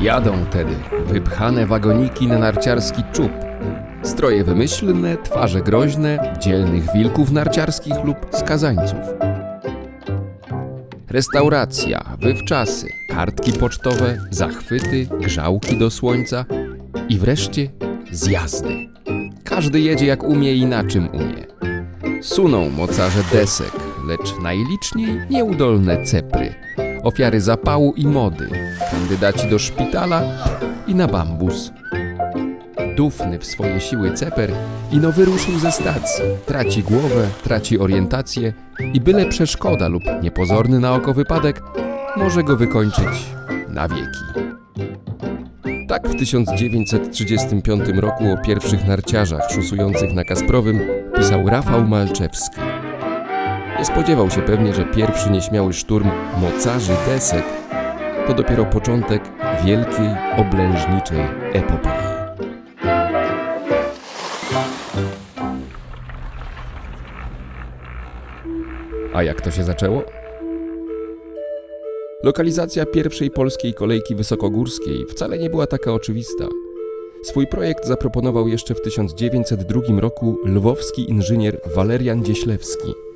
Jadą tedy wypchane wagoniki na narciarski czub. Stroje wymyślne, twarze groźne, dzielnych wilków narciarskich lub skazańców. Restauracja, wywczasy, kartki pocztowe, zachwyty, grzałki do słońca i wreszcie zjazdy. Każdy jedzie jak umie i na czym umie. Suną mocarze desek, lecz najliczniej nieudolne cepry. Ofiary zapału i mody, kandydaci do szpitala i na bambus. Dufny w swoje siły ceper ino wyruszył ze stacji. Traci głowę, traci orientację i byle przeszkoda lub niepozorny na oko wypadek może go wykończyć na wieki. Tak w 1935 roku o pierwszych narciarzach szusujących na Kasprowym pisał Rafał Malczewski. Nie spodziewał się pewnie, że pierwszy nieśmiały szturm mocarzy desek to dopiero początek wielkiej, oblężniczej epopei. A jak to się zaczęło? Lokalizacja pierwszej polskiej kolejki wysokogórskiej wcale nie była taka oczywista. Swój projekt zaproponował jeszcze w 1902 roku lwowski inżynier Walerian Dzieślewski.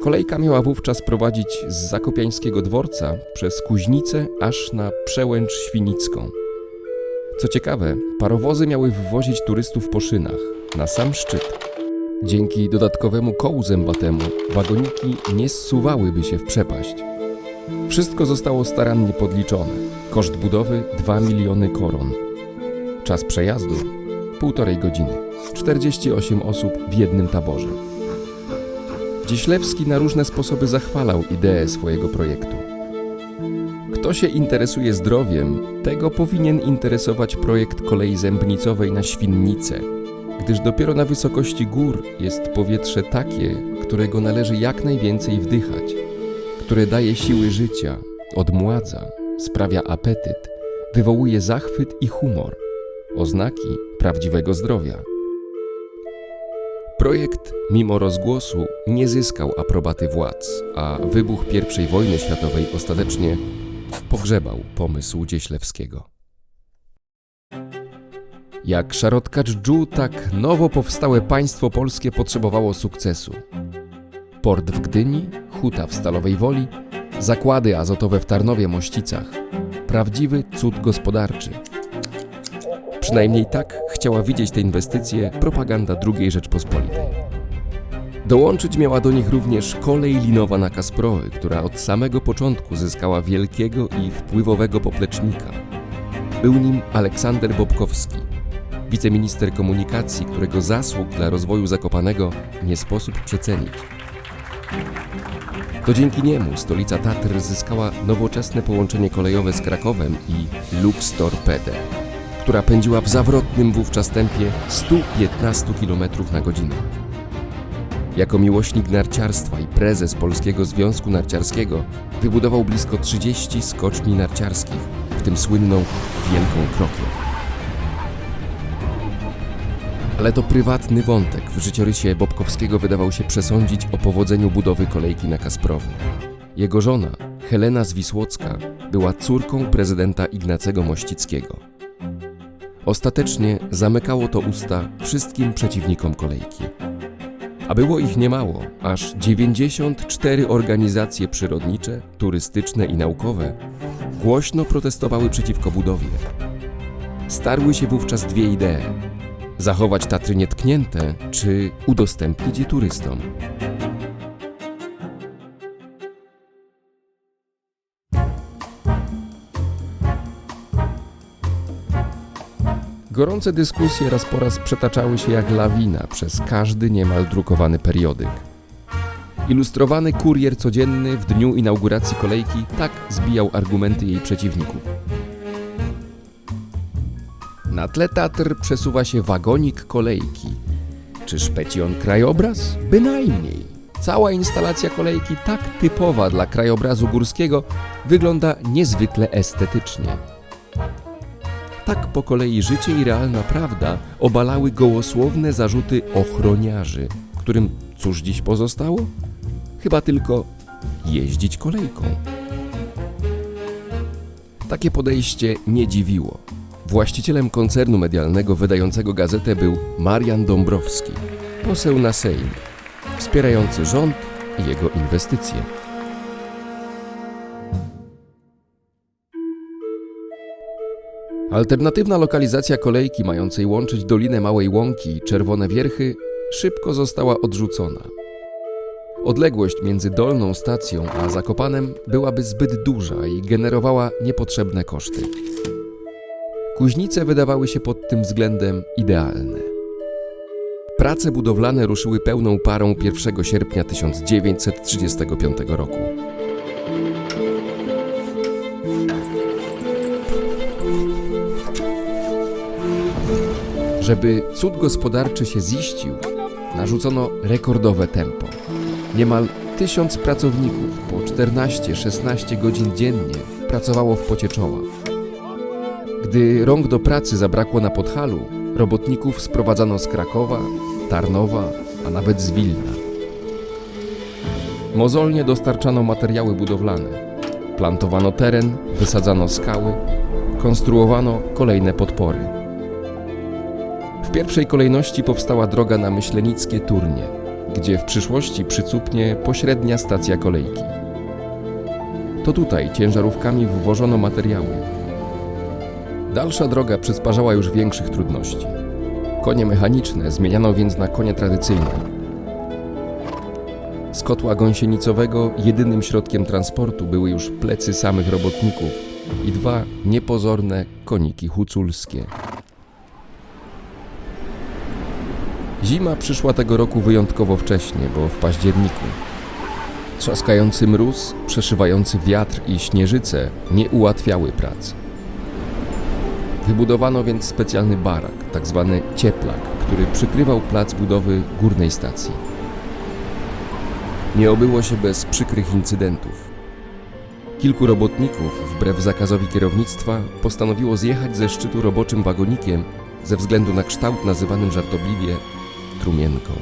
Kolejka miała wówczas prowadzić z zakopiańskiego dworca przez Kuźnicę aż na przełęcz Świnicką. Co ciekawe, parowozy miały wwozić turystów po szynach, na sam szczyt. Dzięki dodatkowemu kołu zębatemu wagoniki nie zsuwałyby się w przepaść. Wszystko zostało starannie podliczone. Koszt budowy 2 miliony koron. Czas przejazdu półtorej godziny. 48 osób w jednym taborze. Dzieślewski na różne sposoby zachwalał ideę swojego projektu. Kto się interesuje zdrowiem, tego powinien interesować projekt kolei zębnicowej na Świnnicę, gdyż dopiero na wysokości gór jest powietrze takie, którego należy jak najwięcej wdychać, które daje siły życia, odmładza, sprawia apetyt, wywołuje zachwyt i humor, oznaki prawdziwego zdrowia. Projekt, mimo rozgłosu, nie zyskał aprobaty władz, a wybuch I wojny światowej ostatecznie pogrzebał pomysł Dzieślewskiego. Jak szarotkacz dżu, tak nowo powstałe państwo polskie potrzebowało sukcesu. Port w Gdyni, huta w Stalowej Woli, zakłady azotowe w Tarnowie-Mościcach. Prawdziwy cud gospodarczy. Przynajmniej tak chciała widzieć te inwestycje propaganda II Rzeczpospolitej. Dołączyć miała do nich również kolej linowa na Kasprowy, która od samego początku zyskała wielkiego i wpływowego poplecznika. Był nim Aleksander Bobkowski, wiceminister komunikacji, którego zasług dla rozwoju Zakopanego nie sposób przecenić. To dzięki niemu stolica Tatr zyskała nowoczesne połączenie kolejowe z Krakowem i Lux Torpedę, która pędziła w zawrotnym wówczas tempie 115 km na godzinę. Jako miłośnik narciarstwa i prezes Polskiego Związku Narciarskiego wybudował blisko 30 skoczni narciarskich, w tym słynną Wielką Krokiew. Ale to prywatny wątek w życiorysie Bobkowskiego wydawał się przesądzić o powodzeniu budowy kolejki na Kasprowy. Jego żona, Helena Zwisłocka, była córką prezydenta Ignacego Mościckiego. Ostatecznie zamykało to usta wszystkim przeciwnikom kolejki. A było ich niemało, aż 94 organizacje przyrodnicze, turystyczne i naukowe głośno protestowały przeciwko budowie. Starły się wówczas dwie idee: zachować Tatry nietknięte, czy udostępnić je turystom. Gorące dyskusje raz po raz przetaczały się jak lawina przez każdy niemal drukowany periodyk. Ilustrowany kurier codzienny w dniu inauguracji kolejki tak zbijał argumenty jej przeciwników. Na tle Tatr przesuwa się wagonik kolejki. Czy szpeci on krajobraz? Bynajmniej. Cała instalacja kolejki, tak typowa dla krajobrazu górskiego, wygląda niezwykle estetycznie. Tak po kolei życie i realna prawda obalały gołosłowne zarzuty ochroniarzy, którym cóż dziś pozostało? Chyba tylko jeździć kolejką. Takie podejście nie dziwiło. Właścicielem koncernu medialnego wydającego gazetę był Marian Dąbrowski, poseł na Sejm, wspierający rząd i jego inwestycje. Alternatywna lokalizacja kolejki mającej łączyć Dolinę Małej Łąki i Czerwone Wierchy szybko została odrzucona. Odległość między dolną stacją a Zakopanem byłaby zbyt duża i generowała niepotrzebne koszty. Kuźnice wydawały się pod tym względem idealne. Prace budowlane ruszyły pełną parą 1 sierpnia 1935 roku. Żeby cud gospodarczy się ziścił, narzucono rekordowe tempo. Niemal tysiąc pracowników po 14-16 godzin dziennie pracowało w pocie czoła. Gdy rąk do pracy zabrakło na Podhalu, robotników sprowadzano z Krakowa, Tarnowa, a nawet z Wilna. Mozolnie dostarczano materiały budowlane. Plantowano teren, wysadzano skały, konstruowano kolejne podpory. W pierwszej kolejności powstała droga na Myślenickie Turnie, gdzie w przyszłości przycupnie pośrednia stacja kolejki. To tutaj ciężarówkami wwożono materiały. Dalsza droga przysparzała już większych trudności. Konie mechaniczne zmieniano więc na konie tradycyjne. Z kotła gąsienicowego jedynym środkiem transportu były już plecy samych robotników i dwa niepozorne koniki huculskie. Zima przyszła tego roku wyjątkowo wcześnie, bo w październiku. Trzaskający mróz, przeszywający wiatr i śnieżyce nie ułatwiały prac. Wybudowano więc specjalny barak, tak zwany cieplak, który przykrywał plac budowy górnej stacji. Nie obyło się bez przykrych incydentów. Kilku robotników, wbrew zakazowi kierownictwa, postanowiło zjechać ze szczytu roboczym wagonikiem ze względu na kształt nazywanym żartobliwie trumienką.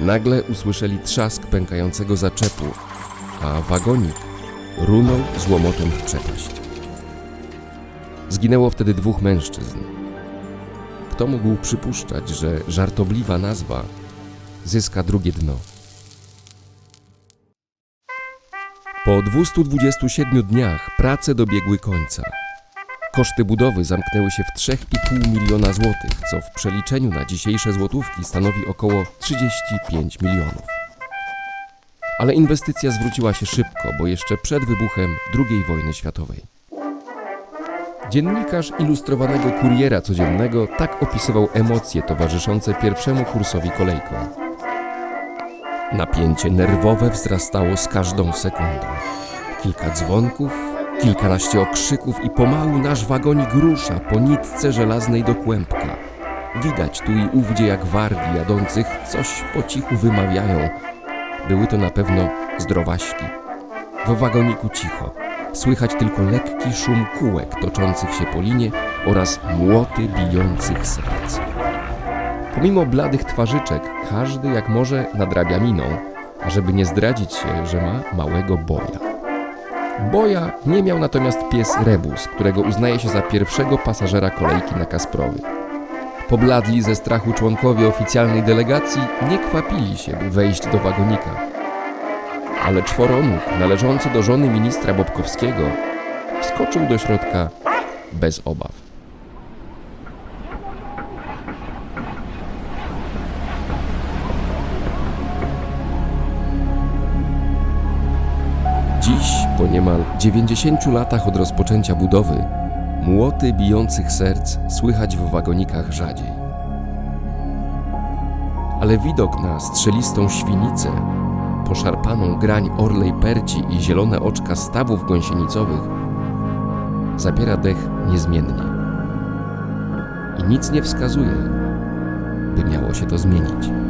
Nagle usłyszeli trzask pękającego zaczepu, a wagonik runął z łomotem w przepaść. Zginęło wtedy dwóch mężczyzn. Kto mógł przypuszczać, że żartobliwa nazwa zyska drugie dno? Po 227 dniach prace dobiegły końca. Koszty budowy zamknęły się w 3,5 miliona złotych, co w przeliczeniu na dzisiejsze złotówki stanowi około 35 milionów. Ale inwestycja zwróciła się szybko, bo jeszcze przed wybuchem II wojny światowej. Dziennikarz ilustrowanego kuriera codziennego tak opisywał emocje towarzyszące pierwszemu kursowi kolejką. Napięcie nerwowe wzrastało z każdą sekundą. Kilka dzwonków, kilkanaście okrzyków i pomału nasz wagonik rusza po nitce żelaznej do kłębka. Widać tu i ówdzie jak wargi jadących coś po cichu wymawiają. Były to na pewno zdrowaśki. W wagoniku cicho. Słychać tylko lekki szum kółek toczących się po linie oraz młoty bijących serc. Pomimo bladych twarzyczek, każdy jak może nadrabia miną, ażeby nie zdradzić się, że ma małego boja. Boja nie miał natomiast pies Rebus, którego uznaje się za pierwszego pasażera kolejki na Kasprowy. Pobladli ze strachu członkowie oficjalnej delegacji nie kwapili się, by wejść do wagonika. Ale czworonóg, należący do żony ministra Bobkowskiego, wskoczył do środka bez obaw. Dziś, po niemal 90 latach od rozpoczęcia budowy, młoty bijących serc słychać w wagonikach rzadziej. Ale widok na strzelistą świnicę, poszarpaną grań orlej perci i zielone oczka stawów gąsienicowych zabiera dech niezmiennie. I nic nie wskazuje, by miało się to zmienić.